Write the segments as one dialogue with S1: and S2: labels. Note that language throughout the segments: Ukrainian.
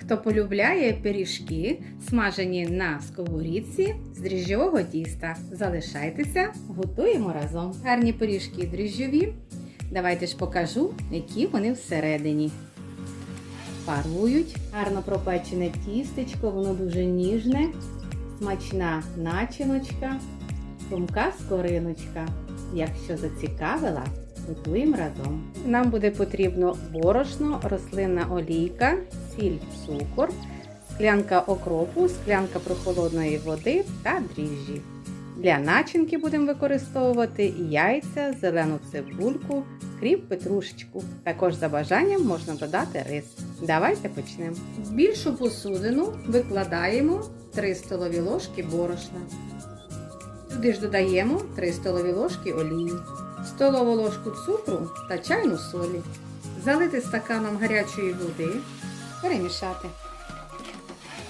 S1: Хто полюбляє пиріжки, смажені на сковорідці з дріжджового тіста, залишайтеся, готуємо разом. Гарні пиріжки дріжджові. Давайте ж покажу, які вони всередині. Парують, гарно пропечене тістечко, воно дуже ніжне, смачна начиночка, хрумка скориночка. Якщо зацікавила, готуємо разом. Нам буде потрібно борошно, рослинна олійка, сіль, цукор, склянка окропу, склянка прохолодної води та дріжджі. Для начинки будемо використовувати яйця, зелену цибульку, кріп, петрушечку. Також за бажанням можна додати рис. Давайте почнемо. В більшу посудину викладаємо 3 столові ложки борошна. Сюди ж додаємо 3 столові ложки олії, столову ложку цукру та чайну солі. Залити стаканом гарячої води, перемішати.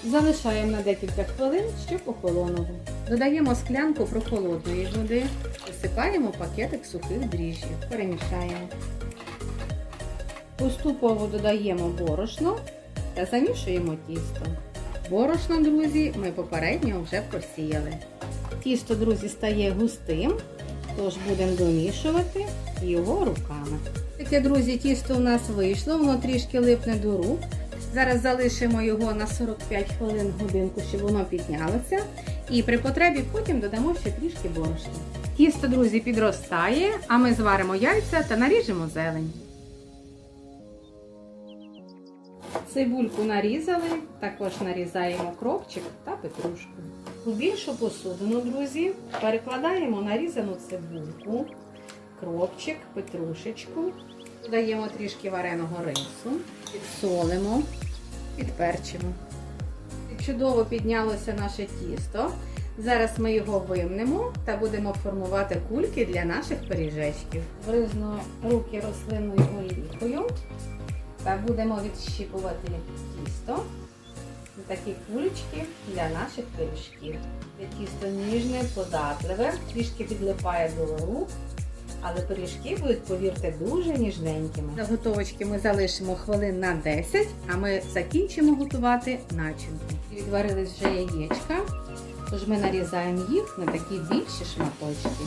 S1: Залишаємо на декілька хвилин, щоб охолонуло. Додаємо склянку прохолодної води, висипаємо пакетик сухих дріжджів, перемішаємо. Поступово додаємо борошно та замішуємо тісто. Борошно, друзі, ми попередньо вже просіяли. Тісто, друзі, стає густим, тож будемо домішувати його руками. Таке, друзі, тісто у нас вийшло, воно трішки липне до рук. Зараз залишимо його на 45 хвилин годинку, щоб воно піднялося. І при потребі потім додамо ще трішки борошна. Тісто, друзі, підростає, а ми зваримо яйця та наріжемо зелень. Цибульку нарізали, також нарізаємо кропчик та петрушку. У більшу посудину, друзі, перекладаємо нарізану цибульку, кропчик, петрушечку, додаємо трішки вареного рису, підсолимо, підперчимо. Чудово піднялося наше тісто. Зараз ми його вимнемо та будемо формувати кульки для наших пиріжечків. Бризну руки рослинною олійкою та будемо відщіпувати тісто. Такі кулечки для наших пиріжків. Тісто ніжне, податливе, трішки підлипає до рук, але пиріжки будуть, повірте, дуже ніжненькими. Заготовочки ми залишимо хвилин на 10, а ми закінчимо готувати начинку. Відварились вже яєчка, тож ми нарізаємо їх на такі більші шматочки.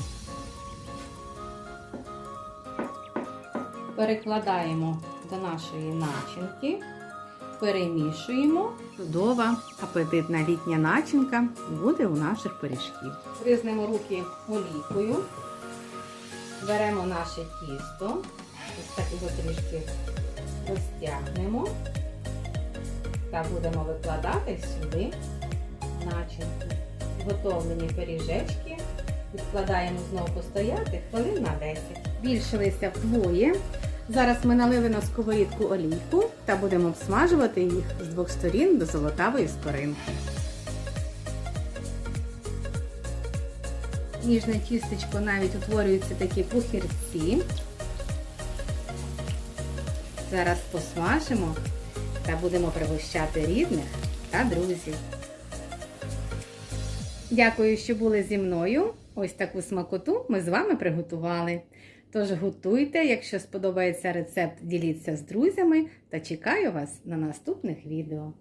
S1: Перекладаємо до нашої начинки, перемішуємо. Чудова, апетитна літня начинка буде у наших пиріжків. Признемо руки олійкою, беремо наше тісто, ось так його трішки розтягнемо та будемо викладати сюди начинку. Готовлені пиріжечки відкладаємо знову постояти хвилин на 10. Збільшилися вдвоє. Зараз ми налили на сковорідку олійку та будемо обсмажувати їх з двох сторін до золотавої скоринки. Ніжне тістечко навіть утворюються такі пухірці. Зараз посмажимо та будемо пригощати рідних та друзів. Дякую, що були зі мною. Ось таку смакоту ми з вами приготували. Тож готуйте, якщо сподобається рецепт, діліться з друзями та чекаю вас на наступних відео.